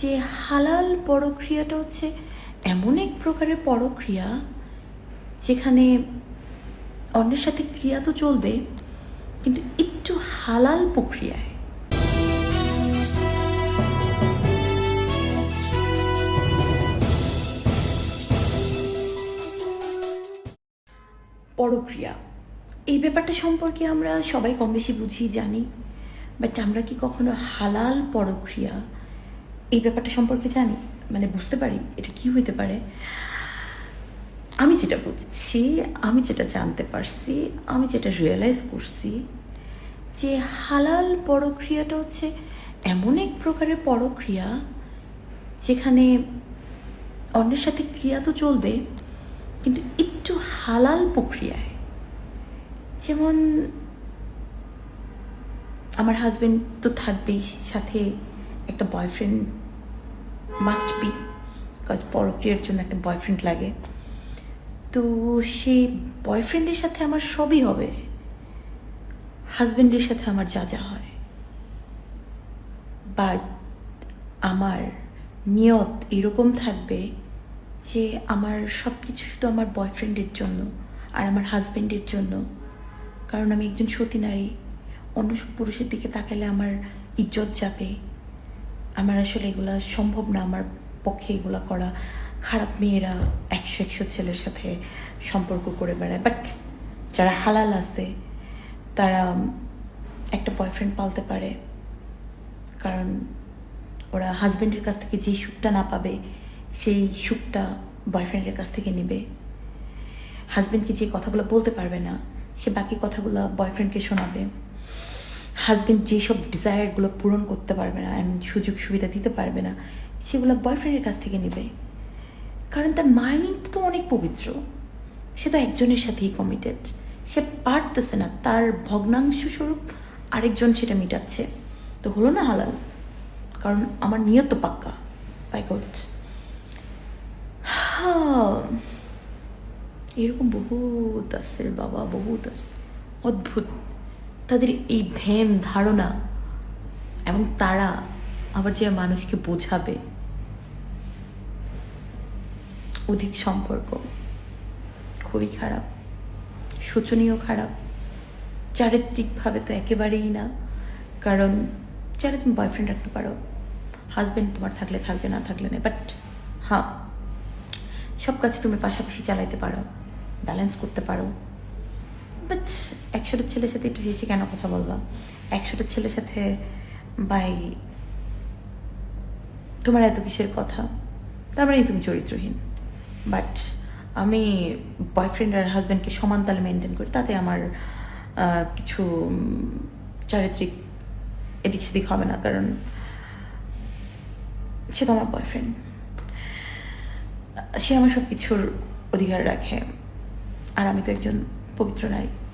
যে হালাল পরক্রিয়াটা হচ্ছে এমন এক প্রকারের পরক্রিয়া যেখানে অন্যের সাথে ক্রিয়া তো চলবে, কিন্তু একটু হালাল প্রক্রিয়ায়। পরক্রিয়া। এই ব্যাপারটা সম্পর্কে আমরা সবাই কম বেশি বুঝি, জানি। বাট আমরা কি কখনো হালাল পরক্রিয়া এই ব্যাপারটা সম্পর্কে জানি মানে বুঝতে পারি এটা কি হইতে পারে। আমি যেটা বুঝছি, আমি যেটা জানতে পারছি, আমি যেটা রিয়েলাইজ করছি যে হালাল পরক্রিয়াটা হচ্ছে এমন এক প্রকারের পরক্রিয়া যেখানে অন্যের সাথে ক্রিয়া তো চলবে, কিন্তু একটু হালাল প্রক্রিয়ায়। যেমন আমার হাজবেন্ড তো থাকবেই, সাথে একটা বয়ফ্রেন্ড মাস্ট বি কাজ পরক্রিয়ার জন্য একটা বয়ফ্রেন্ড লাগে। তো সেই বয়ফ্রেন্ডের সাথে আমার সবই হবে। হাজবেন্ডের সাথে আমার যা যা হয়। বাট আমার নিয়ত এরকম থাকবে যে আমার সব কিছু শুধু আমার বয়ফ্রেন্ডের জন্য আর আমার হাজবেন্ডের জন্য। কারণ আমি একজন সতী নারী, অন্য সব পুরুষের দিকে তাকালে আমার ইজ্জত যাবে। আমার আসলে এগুলা সম্ভব না। আমার পক্ষে এগুলা করা খারাপ মেয়েরা একশো একশো ছেলের সাথে সম্পর্ক করে বেড়ায়। বাট যারা হালাল আছে, তারা একটা বয়ফ্রেন্ড পালতে পারে। কারণ ওরা হাজবেন্ডের কাছ থেকে যেই সুখটা না পাবে, সেই সুখটা বয়ফ্রেন্ডের কাছ থেকে নেবে। হাজব্যান্ডকে যে কথাগুলো বলতে পারবে না, সে বাকি কথাগুলো বয়ফ্রেন্ডকে শোনাবে। হাজবেন্ড যেসব ডিজায়ারগুলো পূরণ করতে পারবে না এমন সুযোগ সুবিধা দিতে পারবে না, সেগুলো বয়ফ্রেন্ডের কাছ থেকে নেবে। কারণ তার মাইন্ড তো অনেক পবিত্র। সে তো একজনের সাথেই কমিটেড সে পারতেছে না, তার ভগ্নাংশ স্বরূপ আরেকজন সেটা মিটাচ্ছে। তো হলো না হালাল? কারণ আমার নিয়ত তো পাক্কা। বাই গড এরকম বহুত আছে বাবা, বহুত আছে। অদ্ভুত। তাদের এই ধ্যান, ধারণা এবং তারা আবার যে মানুষকে বোঝাবে, অধিক সম্পর্ক খুবই খারাপ, শোচনীয় খারাপ, চারিত্রিকভাবে তো একেবারেই না, কারণ চারে তুমি বয়ফ্রেন্ড রাখতে পারো হাজব্যান্ড তোমার থাকলে থাকবে, না থাকলে না বাট হ্যাঁ সব কাজ তুমি পাশাপাশি চালাইতে পারো ব্যালেন্স করতে পারো। বাট একশোটা ছেলের সাথে একটু হেসে কেন কথা বলবা? একশোটা ছেলের সাথে বাই তোমার এত কিসের কথা? তার মানে তুমি চরিত্রহীন। বাট আমি বয়ফ্রেন্ড আর হাজব্যান্ডকে সমান তালে মেনটেন করি, তাতে আমার কিছু চারিত্রিক এদিক সেদিক হবে না, কারণ সে তো আমার বয়ফ্রেন্ড সে আমার সব কিছুর অধিকার রাখে। আর আমি তো একজন পবিত্র নারী